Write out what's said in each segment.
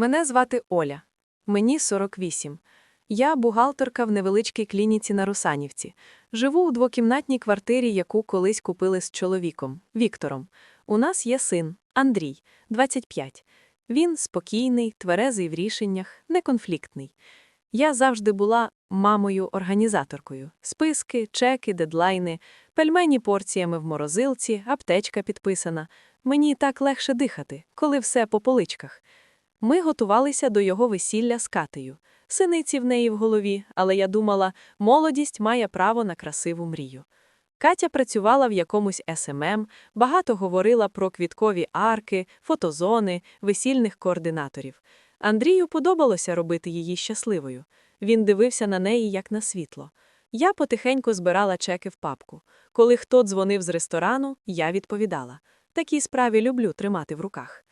Мене звати Оля. Мені 48. Я бухгалтерка в невеличкій клініці на Русанівці. Живу у двокімнатній квартирі, яку колись купили з чоловіком Віктором. У нас є син Андрій, 25. Він спокійний, тверезий в рішеннях, неконфліктний. Я завжди була мамою-організаторкою. Списки, чеки, дедлайни, пельмені порціями в морозилці, аптечка підписана. Мені так легше дихати, коли все по поличках. Ми готувалися до його весілля з Катею. Синиці в неї в голові, але я думала, молодість має право на красиву мрію. Катя працювала в якомусь СММ, багато говорила про квіткові арки, фотозони, весільних координаторів. Андрію подобалося робити її щасливою. Він дивився на неї як на світло. Я потихеньку збирала чеки в папку. Коли хто дзвонив з ресторану, я відповідала. Такій справі люблю тримати в руках.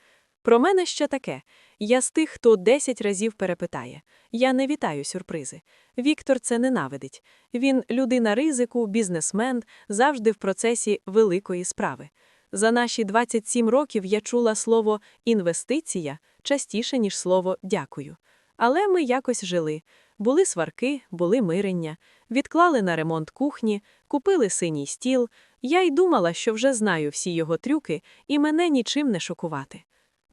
Про мене ще таке. Я з тих, хто 10 разів перепитає. Я не вітаю сюрпризи. Віктор це ненавидить. Він людина ризику, бізнесмен, завжди в процесі великої справи. За наші 27 років я чула слово інвестиція частіше, ніж слово дякую. Але ми якось жили. Були сварки, були мирення, відклали на ремонт кухні, купили синій стіл. Я й думала, що вже знаю всі його трюки, і мене нічим не шокувати.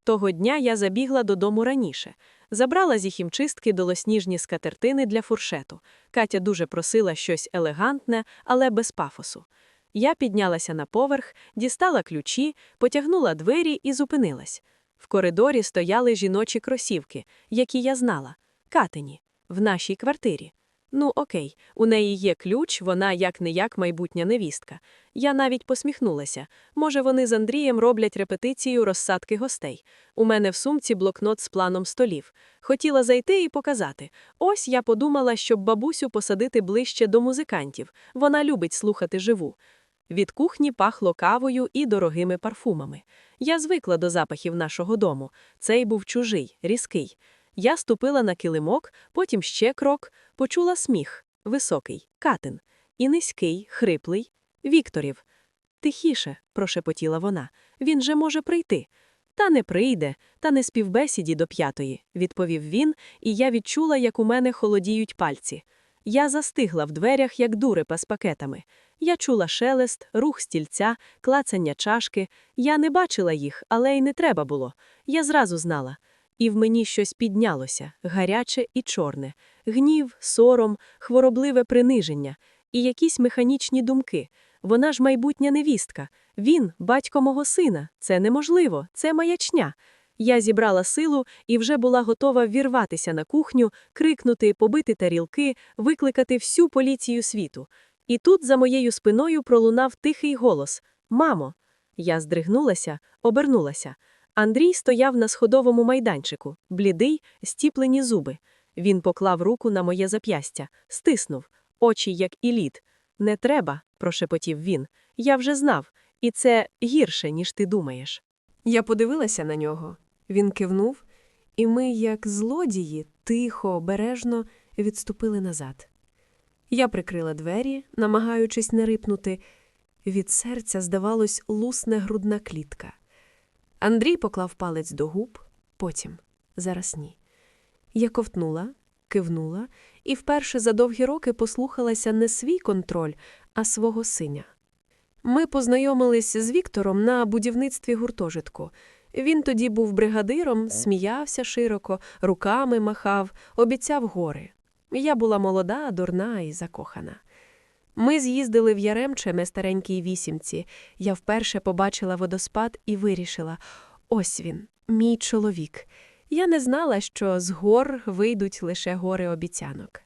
Того дня я забігла додому раніше. Забрала зі хімчистки долосніжні скатертини для фуршету. Катя дуже просила щось елегантне, але без пафосу. Я піднялася на поверх, дістала ключі, потягнула двері і зупинилась. В коридорі стояли жіночі кросівки, які я знала. Катині, в нашій квартирі. Ну, окей, у неї є ключ, вона як не як майбутня невістка. Я навіть посміхнулася. Може, вони з Андрієм роблять репетицію розсадки гостей. У мене в сумці блокнот з планом столів. Хотіла зайти і показати. Ось я подумала, щоб бабусю посадити ближче до музикантів. Вона любить слухати живу. Від кухні пахло кавою і дорогими парфумами. Я звикла до запахів нашого дому. Цей був чужий, різкий. Я ступила на килимок, потім ще крок, почула сміх високий, катин, і низький, хриплий, Вікторів. Тихіше, прошепотіла вона, він же може прийти. Та не прийде, та не співбесіді до п'ятої, відповів він, і я відчула, як у мене холодіють пальці. Я застигла в дверях, як дурепа з пакетами. Я чула шелест, рух стільця, клацання чашки. Я не бачила їх, але й не треба було. Я зразу знала. І в мені щось піднялося гаряче і чорне, гнів, сором, хворобливе приниження і якісь механічні думки. Вона ж майбутня невістка. Він, батько мого сина. Це неможливо, це маячня. Я зібрала силу і вже була готова вірватися на кухню, крикнути, побити тарілки, викликати всю поліцію світу. І тут за моєю спиною пролунав тихий голос Мамо. Я здригнулася, обернулася. Андрій стояв на сходовому майданчику, блідий, стіплені зуби. Він поклав руку на моє зап'ястя, стиснув, очі, як і лід. Не треба, прошепотів він. Я вже знав, і це гірше, ніж ти думаєш. Я подивилася на нього. Він кивнув, і ми, як злодії, тихо, обережно відступили назад. Я прикрила двері, намагаючись не рипнути. Від серця, здавалось, лусне грудна клітка. Андрій поклав палець до губ, потім зараз ні. Я ковтнула, кивнула і вперше за довгі роки послухалася не свій контроль, а свого синя. Ми познайомились з Віктором на будівництві гуртожитку. Він тоді був бригадиром, сміявся широко, руками махав, обіцяв гори. Я була молода, дурна і закохана. Ми з'їздили в Яремче на старенькій вісімці. Я вперше побачила водоспад і вирішила ось він, мій чоловік. Я не знала, що з гор вийдуть лише гори обіцянок.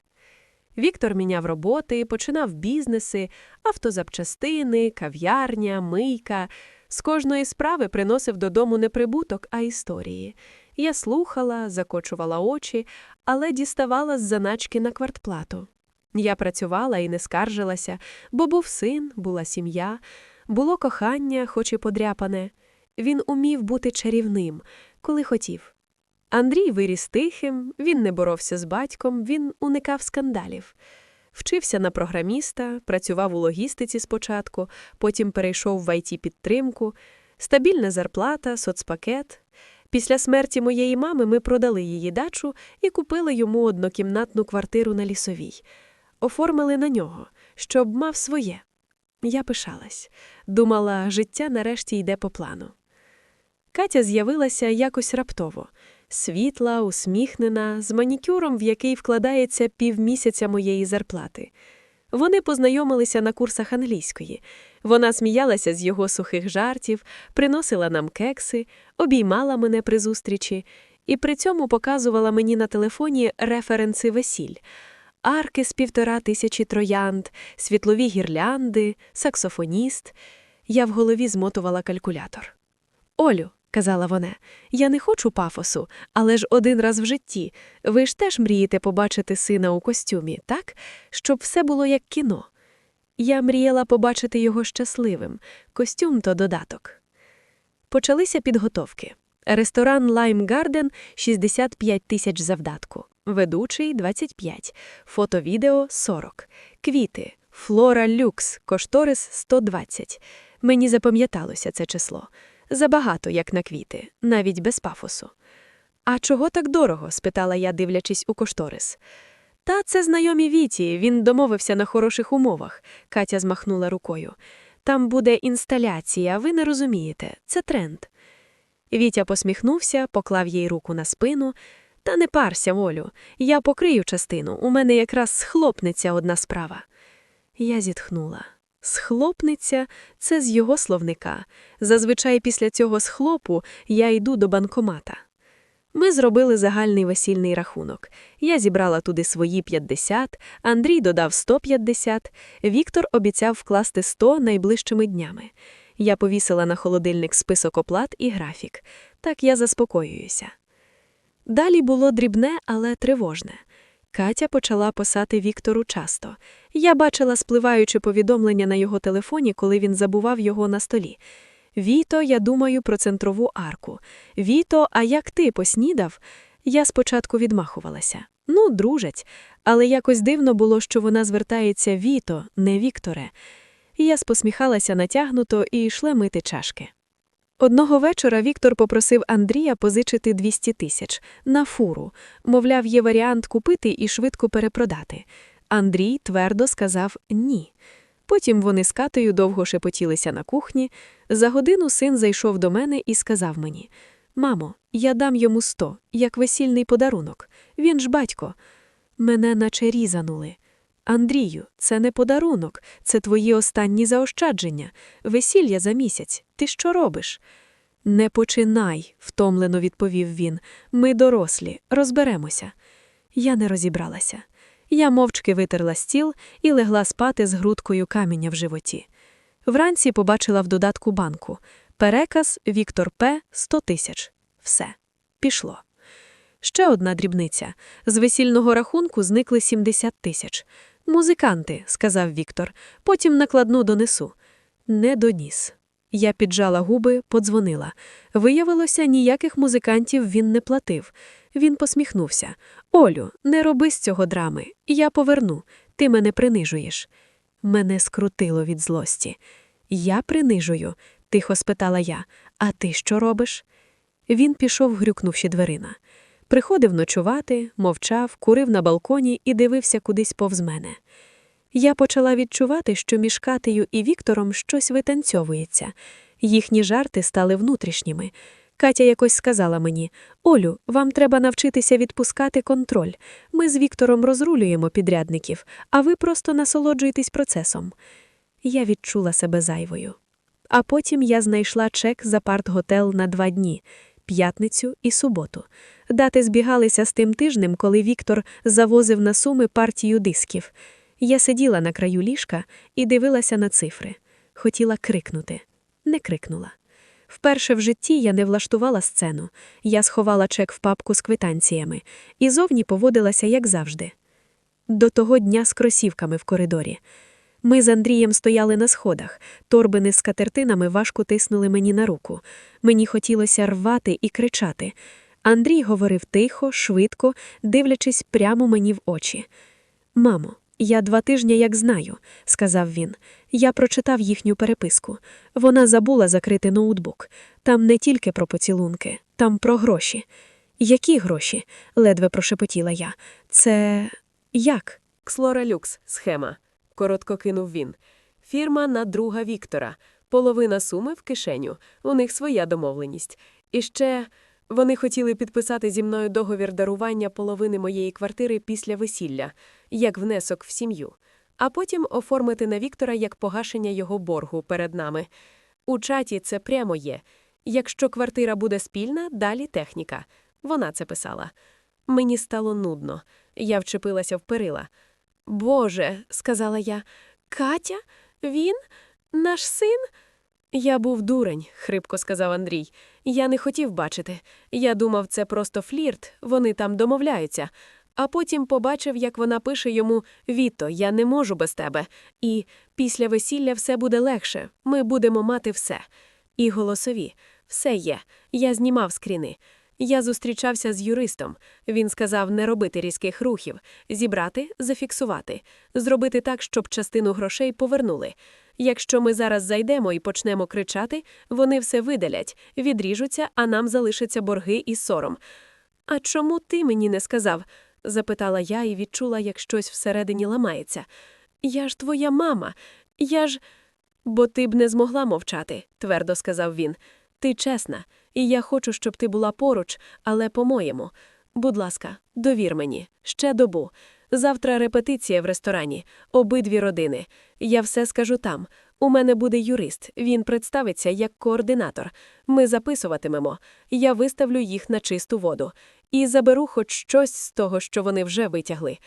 Віктор міняв роботи, починав бізнеси, автозапчастини, кав'ярня, мийка. З кожної справи приносив додому не прибуток, а історії. Я слухала, закочувала очі, але діставала з заначки на квартплату. Я працювала і не скаржилася, бо був син, була сім'я, було кохання, хоч і подряпане. Він умів бути чарівним, коли хотів. Андрій виріс тихим, він не боровся з батьком, він уникав скандалів. Вчився на програміста, працював у логістиці спочатку, потім перейшов в it підтримку, стабільна зарплата, соцпакет. Після смерті моєї мами ми продали її дачу і купили йому однокімнатну квартиру на лісовій. Оформили на нього, щоб мав своє. Я пишалась. Думала, життя нарешті йде по плану. Катя з'явилася якось раптово. Світла, усміхнена, з манікюром, в який вкладається півмісяця моєї зарплати. Вони познайомилися на курсах англійської. Вона сміялася з його сухих жартів, приносила нам кекси, обіймала мене при зустрічі і при цьому показувала мені на телефоні референси весіль. Арки з півтора тисячі троянд, світлові гірлянди, саксофоніст. Я в голові змотувала калькулятор. Олю, казала вона, я не хочу пафосу, але ж один раз в житті. Ви ж теж мрієте побачити сина у костюмі, так? Щоб все було як кіно. Я мріяла побачити його щасливим, костюм то додаток. Почалися підготовки. Ресторан Lime Garden – 65 тисяч завдатку, ведучий – 25, фото-відео – 40, квіти, флора люкс, кошторис – 120. Мені запам'яталося це число. Забагато, як на квіти, навіть без пафосу. А чого так дорого? спитала я, дивлячись у кошторис. Та це знайомі Віті, він домовився на хороших умовах, Катя змахнула рукою. Там буде інсталяція, ви не розумієте, це тренд. Вітя посміхнувся, поклав їй руку на спину. Та не парся, Олю, я покрию частину, у мене якраз схлопнеться одна справа. Я зітхнула. Схлопниця це з його словника. Зазвичай після цього схлопу я йду до банкомата. Ми зробили загальний весільний рахунок. Я зібрала туди свої 50, Андрій додав 150, Віктор обіцяв вкласти 100 найближчими днями. Я повісила на холодильник список оплат і графік. Так я заспокоююся. Далі було дрібне, але тривожне. Катя почала писати Віктору часто. Я бачила спливаюче повідомлення на його телефоні, коли він забував його на столі. Віто, я думаю про центрову арку. Віто, а як ти поснідав? Я спочатку відмахувалася. Ну, дружать, але якось дивно було, що вона звертається Віто, не Вікторе. Я спосміхалася натягнуто і йшла мити чашки. Одного вечора Віктор попросив Андрія позичити 200 тисяч на фуру. Мовляв, є варіант купити і швидко перепродати. Андрій твердо сказав ні. Потім вони з Катею довго шепотілися на кухні. За годину син зайшов до мене і сказав мені: Мамо, я дам йому сто, як весільний подарунок. Він ж батько. Мене наче різанули. Андрію, це не подарунок, це твої останні заощадження. Весілля за місяць. Ти що робиш? Не починай, втомлено відповів він. Ми дорослі, розберемося. Я не розібралася. Я мовчки витерла стіл і легла спати з грудкою каменя в животі. Вранці побачила в додатку банку. Переказ Віктор П. 100 тисяч. Все. Пішло. Ще одна дрібниця. З весільного рахунку зникли 70 тисяч. Музиканти, сказав Віктор, потім накладну донесу. Не доніс. Я піджала губи, подзвонила. Виявилося, ніяких музикантів він не платив. Він посміхнувся. Олю, не роби з цього драми. Я поверну. Ти мене принижуєш. Мене скрутило від злості. Я принижую, тихо спитала я. А ти що робиш? Він пішов, грюкнувши дверина. Приходив ночувати, мовчав, курив на балконі і дивився кудись повз мене. Я почала відчувати, що між Катею і Віктором щось витанцьовується. Їхні жарти стали внутрішніми. Катя якось сказала мені: Олю, вам треба навчитися відпускати контроль. Ми з Віктором розрулюємо підрядників, а ви просто насолоджуєтесь процесом. Я відчула себе зайвою. А потім я знайшла чек за партготел на два дні п'ятницю і суботу. Дати збігалися з тим тижнем, коли Віктор завозив на суми партію дисків. Я сиділа на краю ліжка і дивилася на цифри. Хотіла крикнути. Не крикнула. Вперше в житті я не влаштувала сцену. Я сховала чек в папку з квитанціями і зовні поводилася, як завжди. До того дня з кросівками в коридорі. Ми з Андрієм стояли на сходах, торбини з катертинами важко тиснули мені на руку. Мені хотілося рвати і кричати. Андрій говорив тихо, швидко, дивлячись прямо мені в очі. Мамо, Я два тижні як знаю, сказав він. Я прочитав їхню переписку. Вона забула закрити ноутбук. Там не тільки про поцілунки, там про гроші. Які гроші? ледве прошепотіла я. Це як? Кслора Люкс, схема. Коротко кинув він. Фірма на друга Віктора. Половина суми в кишеню. У них своя домовленість. І ще вони хотіли підписати зі мною договір дарування половини моєї квартири після весілля, як внесок в сім'ю, а потім оформити на Віктора як погашення його боргу перед нами. У чаті це прямо є. Якщо квартира буде спільна, далі техніка. Вона це писала. Мені стало нудно. Я вчепилася в перила. Боже, сказала я, Катя? Він? Наш син? Я був дурень, хрипко сказав Андрій. Я не хотів бачити. Я думав, це просто флірт, вони там домовляються. А потім побачив, як вона пише йому Віто, я не можу без тебе. І після весілля все буде легше. Ми будемо мати все. І голосові. Все є. Я знімав скріни. Я зустрічався з юристом. Він сказав не робити різких рухів, зібрати, зафіксувати, зробити так, щоб частину грошей повернули. Якщо ми зараз зайдемо і почнемо кричати, вони все видалять, відріжуться, а нам залишаться борги і сором. А чому ти мені не сказав? запитала я і відчула, як щось всередині ламається. Я ж твоя мама. Я ж. Бо ти б не змогла мовчати, твердо сказав він. Ти чесна, і я хочу, щоб ти була поруч, але по-моєму. Будь ласка, довір мені, ще добу. Завтра репетиція в ресторані, обидві родини. Я все скажу там. У мене буде юрист, він представиться як координатор. Ми записуватимемо. Я виставлю їх на чисту воду і заберу хоч щось з того, що вони вже витягли.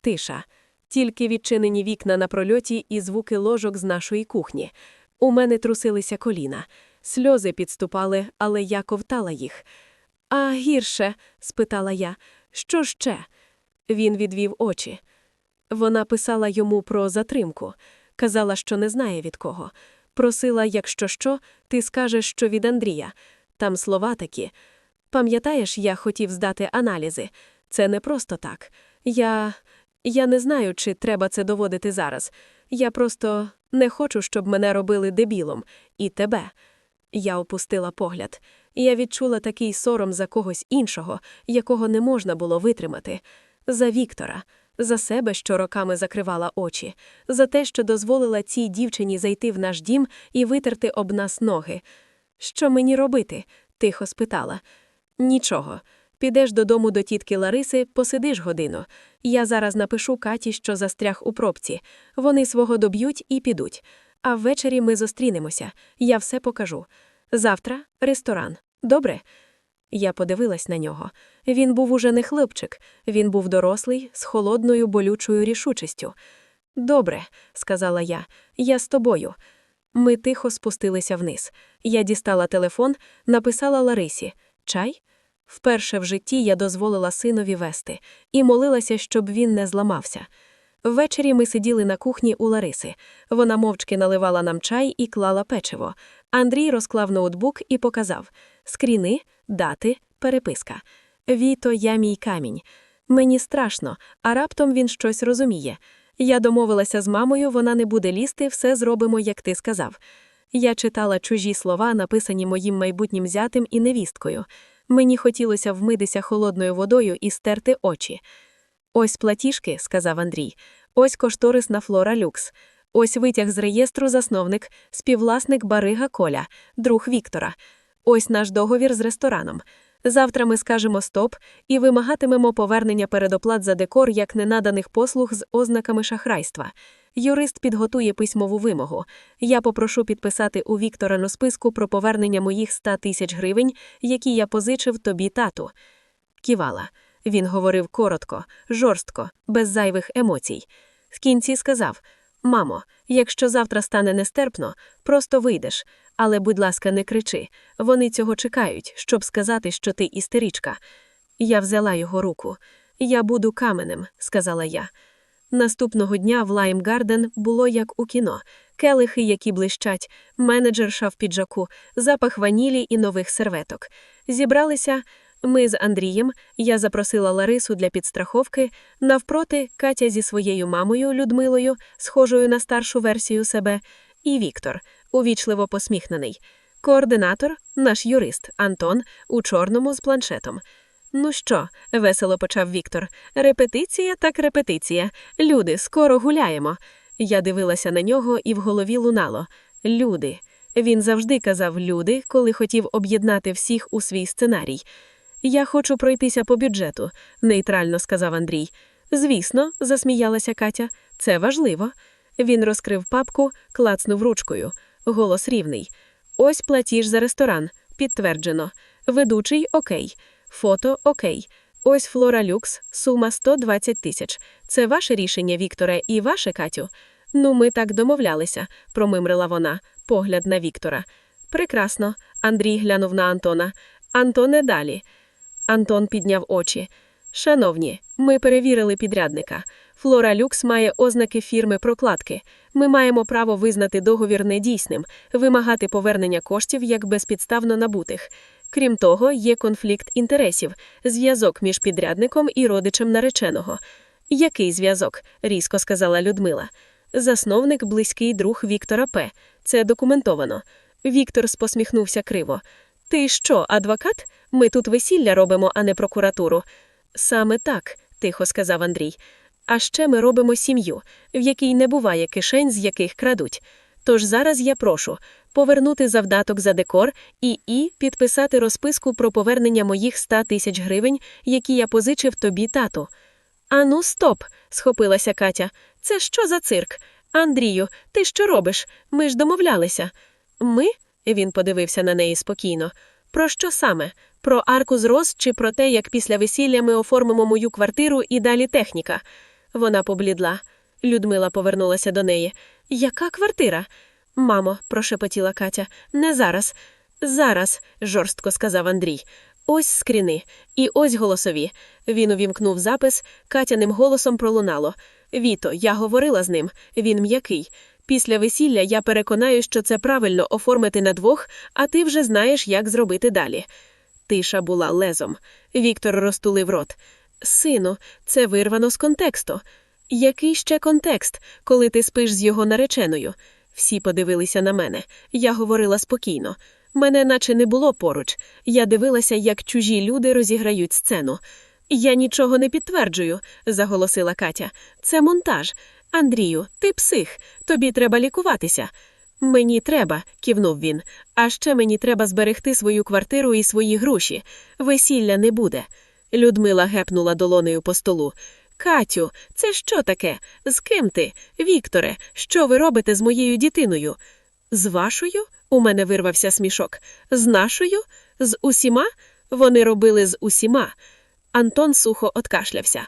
Тиша. Тільки відчинені вікна на прольоті і звуки ложок з нашої кухні. У мене трусилися коліна. Сльози підступали, але я ковтала їх. А гірше? спитала я. Що ще? Він відвів очі. Вона писала йому про затримку, казала, що не знає від кого. Просила, якщо що, ти скажеш, що від Андрія. Там слова такі. Пам'ятаєш, я хотів здати аналізи. Це не просто так. Я. Я не знаю, чи треба це доводити зараз. Я просто не хочу, щоб мене робили дебілом. І тебе. Я опустила погляд. Я відчула такий сором за когось іншого, якого не можна було витримати. За Віктора, за себе, що роками закривала очі, за те, що дозволила цій дівчині зайти в наш дім і витерти об нас ноги. Що мені робити? тихо спитала. Нічого. Підеш додому до тітки Лариси, посидиш годину. Я зараз напишу Каті, що застряг у пробці. Вони свого доб'ють і підуть. А ввечері ми зустрінемося. Я все покажу. Завтра ресторан. Добре? Я подивилась на нього. Він був уже не хлопчик, він був дорослий, з холодною болючою рішучістю. Добре, сказала я, я з тобою. Ми тихо спустилися вниз. Я дістала телефон, написала Ларисі Чай? Вперше в житті я дозволила синові вести і молилася, щоб він не зламався. Ввечері ми сиділи на кухні у Лариси. Вона мовчки наливала нам чай і клала печиво. Андрій розклав ноутбук і показав скріни, дати, переписка. Віто, я мій камінь. Мені страшно, а раптом він щось розуміє. Я домовилася з мамою, вона не буде лізти, все зробимо, як ти сказав. Я читала чужі слова, написані моїм майбутнім зятем і невісткою. Мені хотілося вмитися холодною водою і стерти очі. Ось платіжки, сказав Андрій. Ось кошторисна флора люкс. Ось витяг з реєстру засновник, співвласник Барига Коля, друг Віктора. Ось наш договір з рестораном. Завтра ми скажемо стоп і вимагатимемо повернення передоплат за декор як ненаданих послуг з ознаками шахрайства. Юрист підготує письмову вимогу. Я попрошу підписати у Віктора на списку про повернення моїх 100 тисяч гривень, які я позичив тобі тату. Ківала. Він говорив коротко, жорстко, без зайвих емоцій. В кінці сказав: Мамо, якщо завтра стане нестерпно, просто вийдеш. Але, будь ласка, не кричи. Вони цього чекають, щоб сказати, що ти істеричка. Я взяла його руку. Я буду каменем, сказала я. Наступного дня в Лайм Гарден було як у кіно: келихи, які блищать, менеджерша в піджаку, запах ванілі і нових серветок. Зібралися. Ми з Андрієм, я запросила Ларису для підстраховки, навпроти Катя зі своєю мамою Людмилою, схожою на старшу версію себе, і Віктор, увічливо посміхнений. Координатор, наш юрист Антон, у чорному з планшетом. Ну що, весело почав Віктор. Репетиція так репетиція. Люди, скоро гуляємо. Я дивилася на нього і в голові лунало. Люди. Він завжди казав люди, коли хотів об'єднати всіх у свій сценарій. Я хочу пройтися по бюджету, нейтрально сказав Андрій. Звісно, засміялася Катя, це важливо. Він розкрив папку, клацнув ручкою. Голос рівний. Ось платіж за ресторан. Підтверджено. Ведучий окей. Фото окей. Ось Флора Люкс, сума 120 тисяч. Це ваше рішення, Вікторе, і ваше, Катю. Ну, ми так домовлялися, промимрила вона, погляд на Віктора. Прекрасно. Андрій глянув на Антона. Антоне далі. Антон підняв очі. Шановні, ми перевірили підрядника. Флора Люкс має ознаки фірми прокладки. Ми маємо право визнати договір недійсним, вимагати повернення коштів як безпідставно набутих. Крім того, є конфлікт інтересів, зв'язок між підрядником і родичем нареченого. Який зв'язок? різко сказала Людмила. Засновник близький друг Віктора П. Це документовано. Віктор посміхнувся криво. Ти що, адвокат? Ми тут весілля робимо, а не прокуратуру. Саме так, тихо сказав Андрій. А ще ми робимо сім'ю, в якій не буває кишень, з яких крадуть. Тож зараз я прошу повернути завдаток за декор і і підписати розписку про повернення моїх ста тисяч гривень, які я позичив тобі, тату. Ану, стоп, схопилася Катя. Це що за цирк? Андрію, ти що робиш? Ми ж домовлялися. Ми? Він подивився на неї спокійно. Про що саме? Про арку з роз чи про те, як після весілля ми оформимо мою квартиру і далі техніка? Вона поблідла. Людмила повернулася до неї. Яка квартира? Мамо, прошепотіла Катя, не зараз. Зараз, жорстко сказав Андрій. Ось скріни, і ось голосові. Він увімкнув запис, Катяним голосом пролунало. Віто, я говорила з ним, він м'який. Після весілля я переконаю, що це правильно оформити на двох, а ти вже знаєш, як зробити далі. Тиша була лезом. Віктор розтулив рот. Сину, це вирвано з контексту. Який ще контекст, коли ти спиш з його нареченою? Всі подивилися на мене. Я говорила спокійно. Мене наче не було поруч. Я дивилася, як чужі люди розіграють сцену. Я нічого не підтверджую, заголосила Катя. Це монтаж. Андрію, ти псих, тобі треба лікуватися. Мені треба, кивнув він. А ще мені треба зберегти свою квартиру і свої гроші. Весілля не буде. Людмила гепнула долонею по столу. Катю, це що таке? З ким ти? Вікторе, що ви робите з моєю дитиною? З вашою? У мене вирвався смішок. З нашою? З усіма? Вони робили з усіма. Антон сухо откашлявся.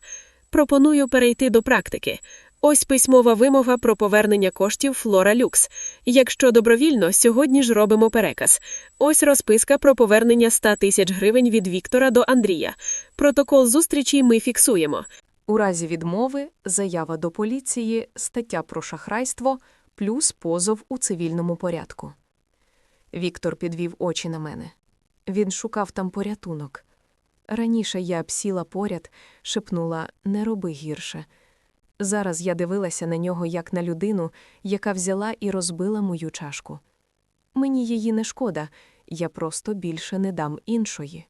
Пропоную перейти до практики. Ось письмова вимога про повернення коштів Флора Люкс. Якщо добровільно, сьогодні ж робимо переказ. Ось розписка про повернення 100 тисяч гривень від Віктора до Андрія. Протокол зустрічі ми фіксуємо. У разі відмови заява до поліції, стаття про шахрайство плюс позов у цивільному порядку. Віктор підвів очі на мене. Він шукав там порятунок. Раніше я б сіла поряд, шепнула не роби гірше. Зараз я дивилася на нього як на людину, яка взяла і розбила мою чашку. Мені її не шкода, я просто більше не дам іншої.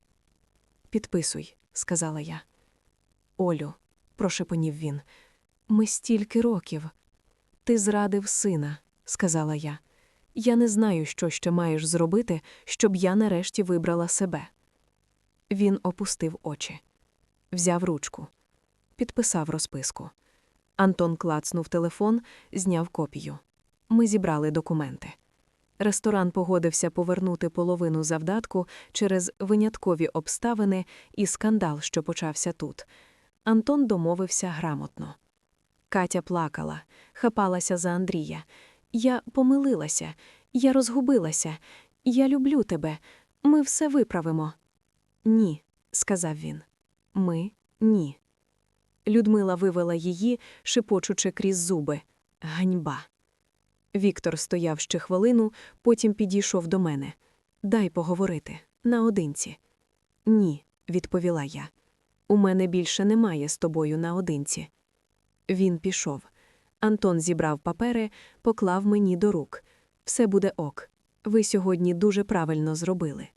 Підписуй, сказала я. Олю, прошепонів він. Ми стільки років. Ти зрадив сина, сказала я. Я не знаю, що ще маєш зробити, щоб я нарешті вибрала себе. Він опустив очі, взяв ручку, підписав розписку. Антон клацнув телефон, зняв копію. Ми зібрали документи. Ресторан погодився повернути половину завдатку через виняткові обставини і скандал, що почався тут. Антон домовився грамотно. Катя плакала, хапалася за Андрія. Я помилилася, я розгубилася. Я люблю тебе. Ми все виправимо. Ні, сказав він. Ми ні. Людмила вивела її, шепочучи крізь зуби. Ганьба. Віктор стояв ще хвилину, потім підійшов до мене. Дай поговорити наодинці. Ні, відповіла я. У мене більше немає з тобою наодинці. Він пішов. Антон зібрав папери, поклав мені до рук. Все буде ок. Ви сьогодні дуже правильно зробили.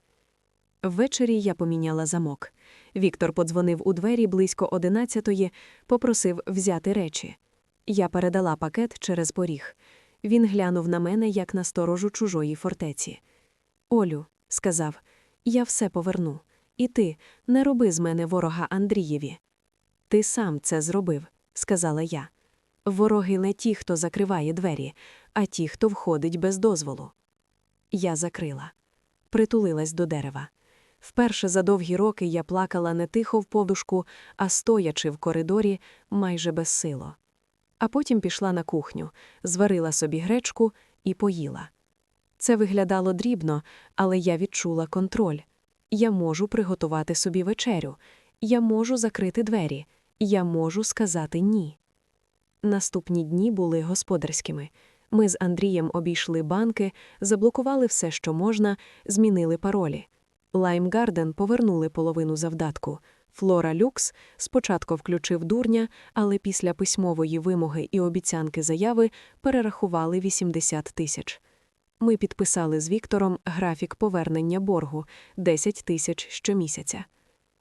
Ввечері я поміняла замок. Віктор подзвонив у двері близько одинадцятої, попросив взяти речі. Я передала пакет через поріг. Він глянув на мене, як на сторожу чужої фортеці. Олю, сказав, я все поверну. І ти не роби з мене ворога Андрієві. Ти сам це зробив, сказала я. Вороги не ті, хто закриває двері, а ті, хто входить без дозволу. Я закрила, притулилась до дерева. Вперше за довгі роки я плакала не тихо в подушку, а стоячи в коридорі, майже безсило. А потім пішла на кухню, зварила собі гречку і поїла. Це виглядало дрібно, але я відчула контроль. Я можу приготувати собі вечерю, я можу закрити двері, я можу сказати ні. Наступні дні були господарськими. Ми з Андрієм обійшли банки, заблокували все, що можна, змінили паролі. Лаймгарден повернули половину завдатку. Флора Люкс спочатку включив дурня, але після письмової вимоги і обіцянки заяви перерахували 80 тисяч. Ми підписали з Віктором графік повернення боргу 10 тисяч щомісяця.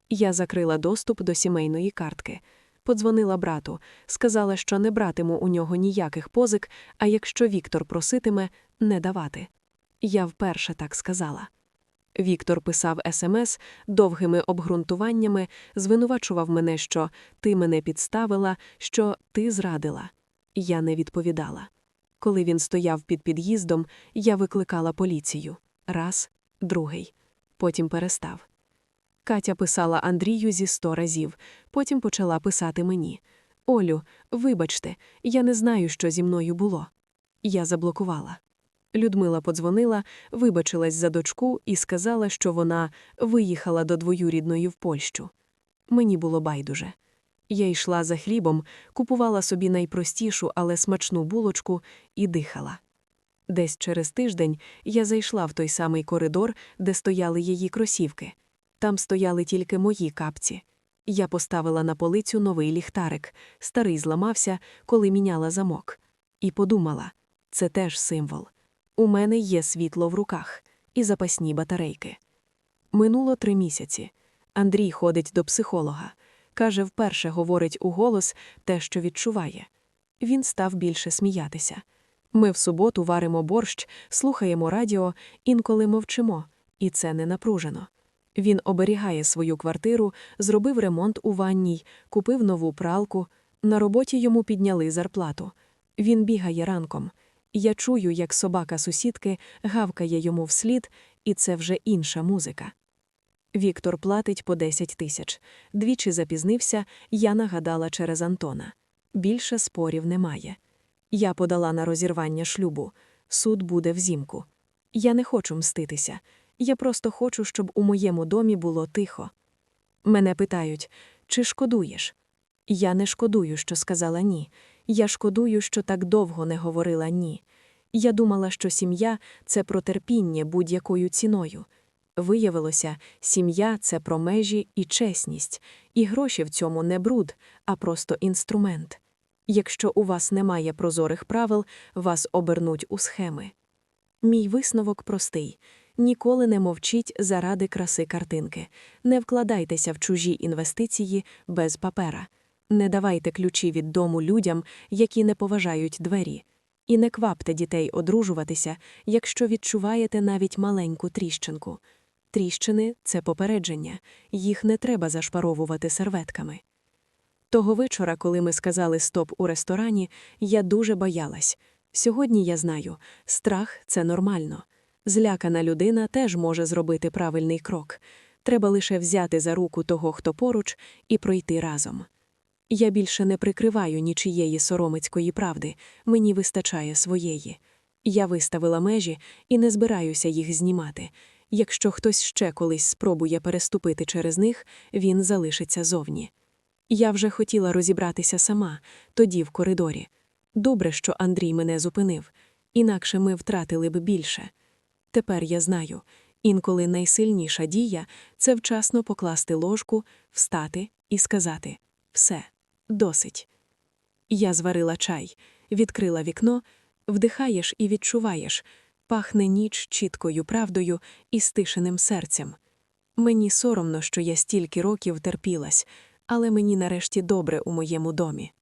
Я закрила доступ до сімейної картки. Подзвонила брату, сказала, що не братиму у нього ніяких позик, а якщо Віктор проситиме, не давати. Я вперше так сказала. Віктор писав смс довгими обґрунтуваннями, звинувачував мене, що ти мене підставила, що ти зрадила. Я не відповідала. Коли він стояв під під'їздом, я викликала поліцію. Раз, другий. Потім перестав. Катя писала Андрію зі сто разів, потім почала писати мені. Олю, вибачте, я не знаю, що зі мною було. Я заблокувала. Людмила подзвонила, вибачилась за дочку і сказала, що вона виїхала до двоюрідної в Польщу. Мені було байдуже. Я йшла за хлібом, купувала собі найпростішу, але смачну булочку і дихала. Десь через тиждень я зайшла в той самий коридор, де стояли її кросівки. Там стояли тільки мої капці. Я поставила на полицю новий ліхтарик, старий зламався, коли міняла замок. І подумала це теж символ. У мене є світло в руках і запасні батарейки. Минуло три місяці. Андрій ходить до психолога. Каже, вперше говорить у голос те, що відчуває. Він став більше сміятися. Ми в суботу варимо борщ, слухаємо радіо, інколи мовчимо, і це не напружено. Він оберігає свою квартиру, зробив ремонт у ванній, купив нову пралку. На роботі йому підняли зарплату. Він бігає ранком. Я чую, як собака сусідки гавкає йому вслід, і це вже інша музика. Віктор платить по 10 тисяч. Двічі запізнився, я нагадала через Антона. Більше спорів немає. Я подала на розірвання шлюбу. Суд буде взімку. Я не хочу мститися. Я просто хочу, щоб у моєму домі було тихо. Мене питають, чи шкодуєш? Я не шкодую, що сказала ні. Я шкодую, що так довго не говорила ні. Я думала, що сім'я це про терпіння будь-якою ціною. Виявилося, сім'я це про межі і чесність, і гроші в цьому не бруд, а просто інструмент. Якщо у вас немає прозорих правил, вас обернуть у схеми. Мій висновок простий. Ніколи не мовчіть заради краси картинки. Не вкладайтеся в чужі інвестиції без папера. Не давайте ключі від дому людям, які не поважають двері. І не квапте дітей одружуватися, якщо відчуваєте навіть маленьку тріщинку. Тріщини це попередження, їх не треба зашпаровувати серветками. Того вечора, коли ми сказали стоп у ресторані, я дуже боялась. Сьогодні я знаю, страх це нормально. Злякана людина теж може зробити правильний крок. Треба лише взяти за руку того, хто поруч, і пройти разом. Я більше не прикриваю нічиєї соромицької правди, мені вистачає своєї. Я виставила межі і не збираюся їх знімати. Якщо хтось ще колись спробує переступити через них, він залишиться зовні. Я вже хотіла розібратися сама, тоді в коридорі. Добре, що Андрій мене зупинив, інакше ми втратили б більше. Тепер я знаю, Інколи найсильніша дія це вчасно покласти ложку, встати і сказати все, досить. Я зварила чай, відкрила вікно, вдихаєш і відчуваєш, пахне ніч чіткою правдою і стишеним серцем. Мені соромно, що я стільки років терпілась, але мені нарешті добре у моєму домі.